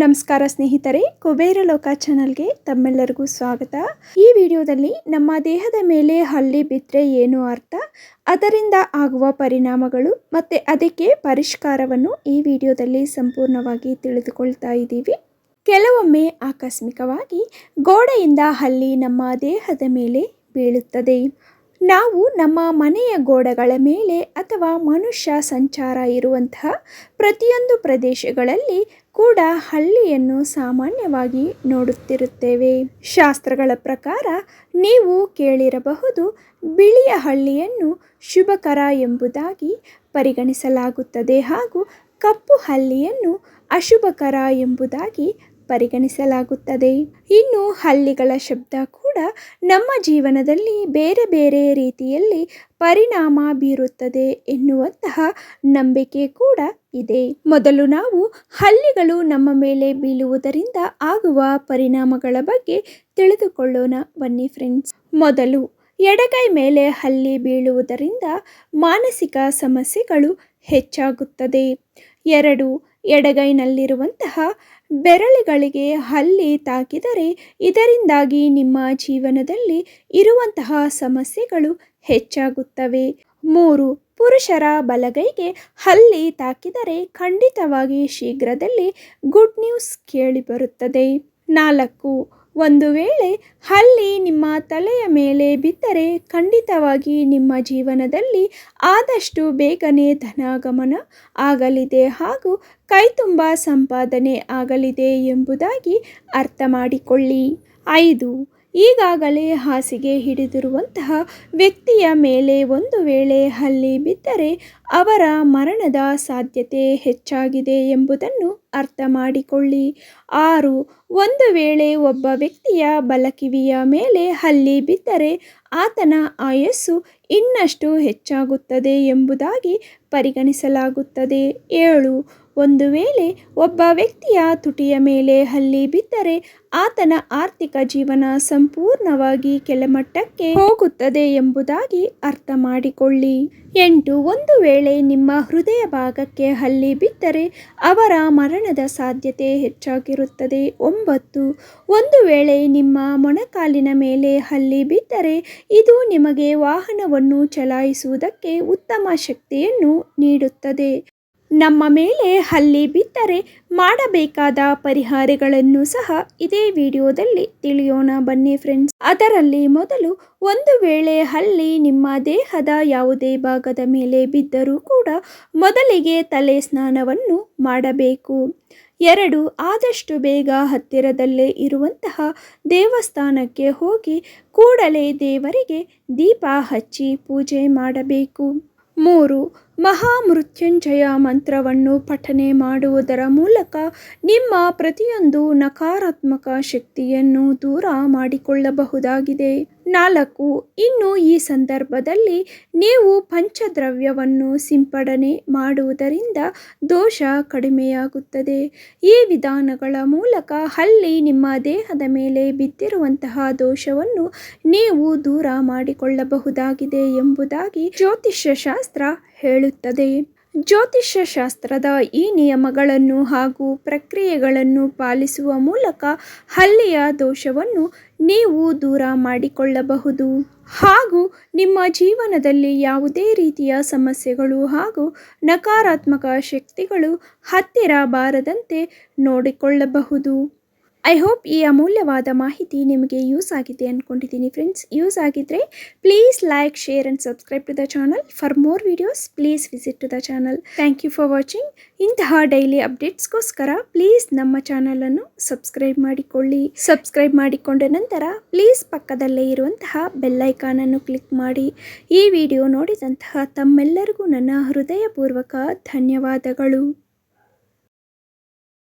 ನಮಸ್ಕಾರ ಸ್ನೇಹಿತರೆ, ಕುಬೇರ ಲೋಕ ಚಾನಲ್ಗೆ ತಮ್ಮೆಲ್ಲರಿಗೂ ಸ್ವಾಗತ. ಈ ವಿಡಿಯೋದಲ್ಲಿ ನಮ್ಮ ದೇಹದ ಮೇಲೆ ಹಲ್ಲಿ ಬಿದ್ದರೆ ಏನು ಅರ್ಥ? ಅದರಿಂದ ಆಗುವ ಪರಿಣಾಮಗಳು ಮತ್ತು ಅದಕ್ಕೆ ಪರಿಷ್ಕಾರವನ್ನು ಈ ವಿಡಿಯೋದಲ್ಲಿ ಸಂಪೂರ್ಣವಾಗಿ ತಿಳಿದುಕೊಳ್ತಾ ಇದ್ದೀವಿ. ಕೆಲವೊಮ್ಮೆ ಆಕಸ್ಮಿಕವಾಗಿ ಗೋಡೆಯಿಂದ ಹಲ್ಲಿ ನಮ್ಮ ದೇಹದ ಮೇಲೆ ಬೀಳುತ್ತದೆ. ನಾವು ನಮ್ಮ ಮನೆಯ ಗೋಡೆಗಳ ಮೇಲೆ ಅಥವಾ ಮನುಷ್ಯ ಸಂಚಾರ ಇರುವಂತಹ ಪ್ರತಿಯೊಂದು ಪ್ರದೇಶಗಳಲ್ಲಿ ಕೂಡ ಹಳ್ಳಿಯನ್ನು ಸಾಮಾನ್ಯವಾಗಿ ನೋಡುತ್ತಿರುತ್ತೇವೆ. ಶಾಸ್ತ್ರಗಳ ಪ್ರಕಾರ ನೀವು ಕೇಳಿರಬಹುದು ಬಿಳಿಯ ಹಳ್ಳಿಯನ್ನು ಶುಭಕರ ಎಂಬುದಾಗಿ ಪರಿಗಣಿಸಲಾಗುತ್ತದೆ ಹಾಗೂ ಕಪ್ಪು ಹಳ್ಳಿಯನ್ನು ಅಶುಭಕರ ಎಂಬುದಾಗಿ ಪರಿಗಣಿಸಲಾಗುತ್ತದೆ. ಇನ್ನು ಹಳ್ಳಿಗಳ ಶಬ್ದ ಕೂಡ ನಮ್ಮ ಜೀವನದಲ್ಲಿ ಬೇರೆ ಬೇರೆ ರೀತಿಯಲ್ಲಿ ಪರಿಣಾಮ ಬೀರುತ್ತದೆ ಎನ್ನುವಂತಹ ನಂಬಿಕೆ ಕೂಡ ಇದೆ. ಮೊದಲು ನಾವು ಹಳ್ಳಿಗಳು ನಮ್ಮ ಮೇಲೆ ಬೀಳುವುದರಿಂದ ಆಗುವ ಪರಿಣಾಮಗಳ ಬಗ್ಗೆ ತಿಳಿದುಕೊಳ್ಳೋಣ. ಬನ್ನಿ ಫ್ರೆಂಡ್ಸ್ ಮೊದಲು ಎಡಗೈ ಮೇಲೆ ಹಲ್ಲಿ ಬೀಳುವುದರಿಂದ ಮಾನಸಿಕ ಸಮಸ್ಯೆಗಳು ಹೆಚ್ಚಾಗುತ್ತದೆ. ಎರಡು ಎಡಗೈನಲ್ಲಿರುವಂತಹ ಬೆರಳುಗಳಿಗೆ ಹಲ್ಲಿ ತಾಕಿದರೆ ಇದರಿಂದಾಗಿ ನಿಮ್ಮ ಜೀವನದಲ್ಲಿ ಇರುವಂತಹ ಸಮಸ್ಯೆಗಳು ಹೆಚ್ಚಾಗುತ್ತವೆ. ಮೂರು, ಪುರುಷರ ಬಲಗೈಗೆ ಹಲ್ಲಿ ತಾಕಿದರೆ ಖಂಡಿತವಾಗಿ ಶೀಘ್ರದಲ್ಲಿ ಗುಡ್ ನ್ಯೂಸ್ ಕೇಳಿಬರುತ್ತದೆ. ನಾಲ್ಕು ಒಂದು ವೇಳೆ ಹಲ್ಲಿ ನಿಮ್ಮ ತಲೆಯ ಮೇಲೆ ಬಿದ್ದರೆ ಖಂಡಿತವಾಗಿ ನಿಮ್ಮ ಜೀವನದಲ್ಲಿ ಆದಷ್ಟು ಬೇಗನೆ ಧನಾಗಮನ ಆಗಲಿದೆ ಹಾಗೂ ಕೈತುಂಬ ಸಂಪಾದನೆ ಆಗಲಿದೆ ಎಂಬುದಾಗಿ ಅರ್ಥ ಮಾಡಿಕೊಳ್ಳಿ ಐದು ಈಗಾಗಲೇ ಹಾಸಿಗೆ ಹಿಡಿದಿರುವಂತಹ ವ್ಯಕ್ತಿಯ ಮೇಲೆ ಒಂದು ವೇಳೆ ಹಲ್ಲಿ ಬಿದ್ದರೆ ಅವರ ಮರಣದ ಸಾಧ್ಯತೆ ಹೆಚ್ಚಾಗಿದೆ ಎಂಬುದನ್ನು ಅರ್ಥ ಮಾಡಿಕೊಳ್ಳಿ. ಆರು, ಒಂದು ವೇಳೆ ಒಬ್ಬ ವ್ಯಕ್ತಿಯ ಬಲಕಿವಿಯ ಮೇಲೆ ಹಲ್ಲಿ ಬಿದ್ದರೆ ಆತನ ಆಯಸ್ಸು ಇನ್ನಷ್ಟು ಹೆಚ್ಚಾಗುತ್ತದೆ ಎಂಬುದಾಗಿ ಪರಿಗಣಿಸಲಾಗುತ್ತದೆ. ಏಳು ಒಂದು ವೇಳೆ ಒಬ್ಬ ವ್ಯಕ್ತಿಯ ತುಟಿಯ ಮೇಲೆ ಹಲ್ಲಿ ಬಿದ್ದರೆ ಆತನ ಆರ್ಥಿಕ ಜೀವನ ಸಂಪೂರ್ಣವಾಗಿ ಕೆಳಮಟ್ಟಕ್ಕೆ ಹೋಗುತ್ತದೆ ಎಂಬುದಾಗಿ ಅರ್ಥ ಮಾಡಿಕೊಳ್ಳಿ. ಎಂಟು, ಒಂದು ವೇಳೆ ನಿಮ್ಮ ಹೃದಯ ಭಾಗಕ್ಕೆ ಹಲ್ಲಿ ಬಿದ್ದರೆ ಅವರ ಮರಣದ ಸಾಧ್ಯತೆ ಹೆಚ್ಚಾಗಿರುತ್ತದೆ. ಒಂಬತ್ತು, ಒಂದು ವೇಳೆ ನಿಮ್ಮ ಮೊಣಕಾಲಿನ ಮೇಲೆ ಹಲ್ಲಿ ಬಿದ್ದರೆ ಇದು ನಿಮಗೆ ವಾಹನವನ್ನು ಚಲಾಯಿಸುವುದಕ್ಕೆ ಉತ್ತಮ ಶಕ್ತಿಯನ್ನು ನೀಡುತ್ತದೆ. ನಮ್ಮ ಮೇಲೆ ಹಲ್ಲಿ ಬಿದ್ದರೆ ಮಾಡಬೇಕಾದ ಪರಿಹಾರಗಳನ್ನು ಸಹ ಇದೇ ವಿಡಿಯೋದಲ್ಲಿ ತಿಳಿಯೋಣ. ಬನ್ನಿ ಫ್ರೆಂಡ್ಸ್ ಅದರಲ್ಲಿ ಮೊದಲು ಒಂದು ವೇಳೆ ಹಲ್ಲಿ ನಿಮ್ಮ ದೇಹದ ಯಾವುದೇ ಭಾಗದ ಮೇಲೆ ಬಿದ್ದರೂ ಕೂಡ ಮೊದಲಿಗೆ ತಲೆ ಸ್ನಾನವನ್ನು ಮಾಡಬೇಕು. ಎರಡು, ಆದಷ್ಟು ಬೇಗ ಹತ್ತಿರದಲ್ಲೇ ಇರುವಂತಹ ದೇವಸ್ಥಾನಕ್ಕೆ ಹೋಗಿ ಕೂಡಲೇ ದೇವರಿಗೆ ದೀಪ ಹಚ್ಚಿ ಪೂಜೆ ಮಾಡಬೇಕು. ಮೂರು ಮಹಾಮೃತ್ಯುಂಜಯ ಮಂತ್ರವನ್ನು ಪಠನೆ ಮಾಡುವುದರ ಮೂಲಕ ನಿಮ್ಮ ಪ್ರತಿಯೊಂದು ನಕಾರಾತ್ಮಕ ಶಕ್ತಿಯನ್ನು ದೂರ ಮಾಡಿಕೊಳ್ಳಬಹುದಾಗಿದೆ. ನಾಲ್ಕು, ಇನ್ನು ಈ ಸಂದರ್ಭದಲ್ಲಿ ನೀವು ಪಂಚದ್ರವ್ಯವನ್ನು ಸಿಂಪಡಣೆ ಮಾಡುವುದರಿಂದ ದೋಷ ಕಡಿಮೆಯಾಗುತ್ತದೆ. ಈ ವಿಧಾನಗಳ ಮೂಲಕ ಹಲ್ಲಿ ನಿಮ್ಮ ದೇಹದ ಮೇಲೆ ಬಿದ್ದಿರುವಂತಹ ದೋಷವನ್ನು ನೀವು ದೂರ ಮಾಡಿಕೊಳ್ಳಬಹುದಾಗಿದೆ ಎಂಬುದಾಗಿ ಜ್ಯೋತಿಷ್ಯ ಶಾಸ್ತ್ರ ಹೇಳುತ್ತದೆ. ಜ್ಯೋತಿಷ್ಯ ಶಾಸ್ತ್ರದ ಈ ನಿಯಮಗಳನ್ನು ಹಾಗೂ ಪ್ರಕ್ರಿಯೆಗಳನ್ನು ಪಾಲಿಸುವ ಮೂಲಕ ಹಲ್ಲಿಯ ದೋಷವನ್ನು ನೀವು ದೂರ ಮಾಡಿಕೊಳ್ಳಬಹುದು. ಹಾಗೂ ನಿಮ್ಮ ಜೀವನದಲ್ಲಿ ಯಾವುದೇ ರೀತಿಯ ಸಮಸ್ಯೆಗಳು ಹಾಗೂ ನಕಾರಾತ್ಮಕ ಶಕ್ತಿಗಳು ಹತ್ತಿರ ಬಾರದಂತೆ ನೋಡಿಕೊಳ್ಳಬಹುದು. ಐ ಹೋಪ್ ಈ ಅಮೂಲ್ಯವಾದ ಮಾಹಿತಿ ನಿಮಗೆ ಯೂಸ್ ಆಗಿದೆ ಅಂದ್ಕೊಂಡಿದ್ದೀನಿ ಫ್ರೆಂಡ್ಸ್ ಯೂಸ್ ಆಗಿದ್ದರೆ please like share and subscribe to the channel for more videos please visit to the channel thank you for watching ಇಂತಹ ಡೈಲಿ ಅಪ್ಡೇಟ್ಸ್ಗೋಸ್ಕರ ಪ್ಲೀಸ್ ನಮ್ಮ ಚಾನಲನ್ನು ಸಬ್ಸ್ಕ್ರೈಬ್ ಮಾಡಿಕೊಳ್ಳಿ. ಸಬ್ಸ್ಕ್ರೈಬ್ ಮಾಡಿಕೊಂಡ ನಂತರ ಪ್ಲೀಸ್ ಪಕ್ಕದಲ್ಲೇ ಇರುವಂತಹ ಬೆಲ್ಲೈಕಾನನ್ನು ಕ್ಲಿಕ್ ಮಾಡಿ. ಈ ವಿಡಿಯೋ ನೋಡಿದಂತಹ ತಮ್ಮೆಲ್ಲರಿಗೂ ನನ್ನ ಹೃದಯಪೂರ್ವಕ ಧನ್ಯವಾದಗಳು.